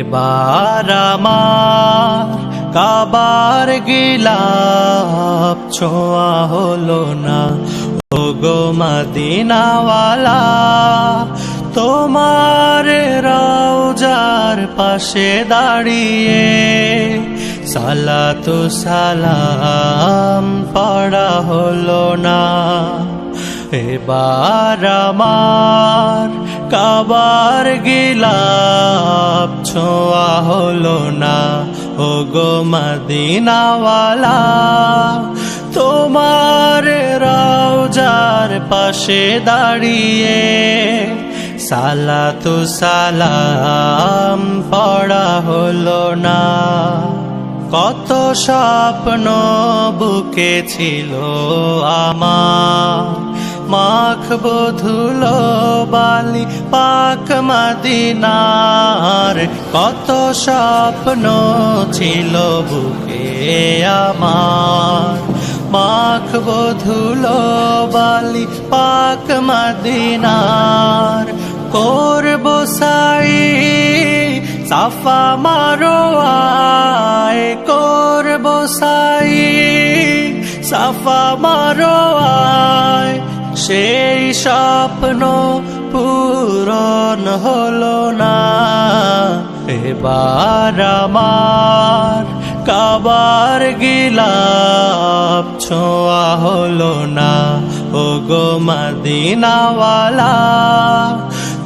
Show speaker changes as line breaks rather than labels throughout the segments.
এবার আমার কাবার গিলাপ ছোঁয়া হলো না। ও গো মদিনাওয়ালা, তোমার রওজার পাশে দাঁড়িয়ে সালাতু সালাম পড়া হলো না। এবার আমার কাবার গিলাপ ছোঁয়া হলো না। ও গো মদিনাওয়ালা, তোমার রাউজার পাশে দাঁড়িয়ে সালাতু সালাম পড়া হলো না। কত স্বপ্ন বুকে ছিল আমার। মাখবো ধুলো বালি পাক মদিনার, কত স্বপ্ন ছিল বুকে আমার। মাখবো ধুলো বালি পাক মদিনার, করব সাই, সাফা মারো আয়, করব সাফা মারো আয়। সেই স্বপ্ন পূরণ হলো না। এবার আমার কাবার গিলাপ ছোঁয়া হলো না। ও গো মদিনাওয়ালা,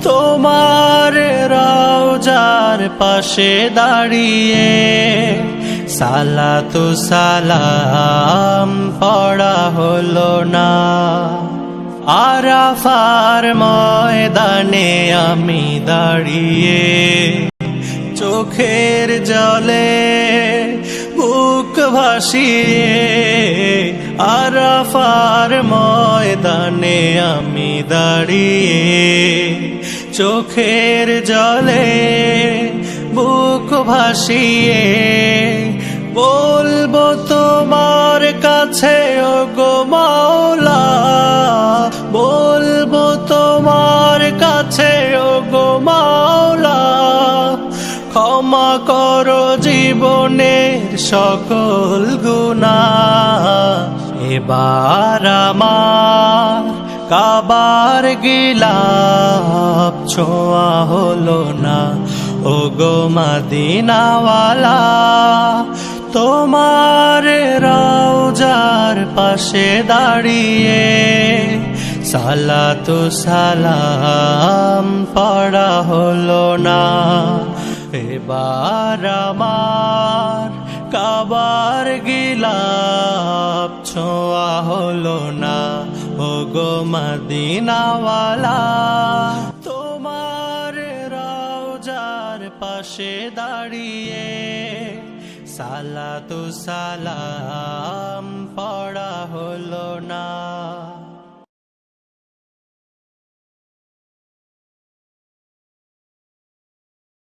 তোমার রওজার পাশে দাঁড়িয়ে সালাতু সালাম পড়া হলো না। আরাফার ময়দানে আমি দাঁড়িয়ে চোখের জলে বুক ভাসিয়ে আরাফার ময়দানে আমি দাঁড়িয়ে চোখের জলে বুক ভাসিয়ে মাওলা, ক্ষমা করো জীবনের সকল গুণা। এবার আমার কাবার গিলাপ ছোঁয়া হলো না। ও গো মদিনাওয়ালা, তোমার রওজার পাশে দাঁড়িয়ে সালাতু সালাম পড়া হলো না। এবার আমার কাবার গিলাপ ছোঁয়া হলো না। ও গো মদিনাওয়ালা, তোমার রওজার পাশে দাঁড়িয়ে সালাতু সালাম পড়া হলো না।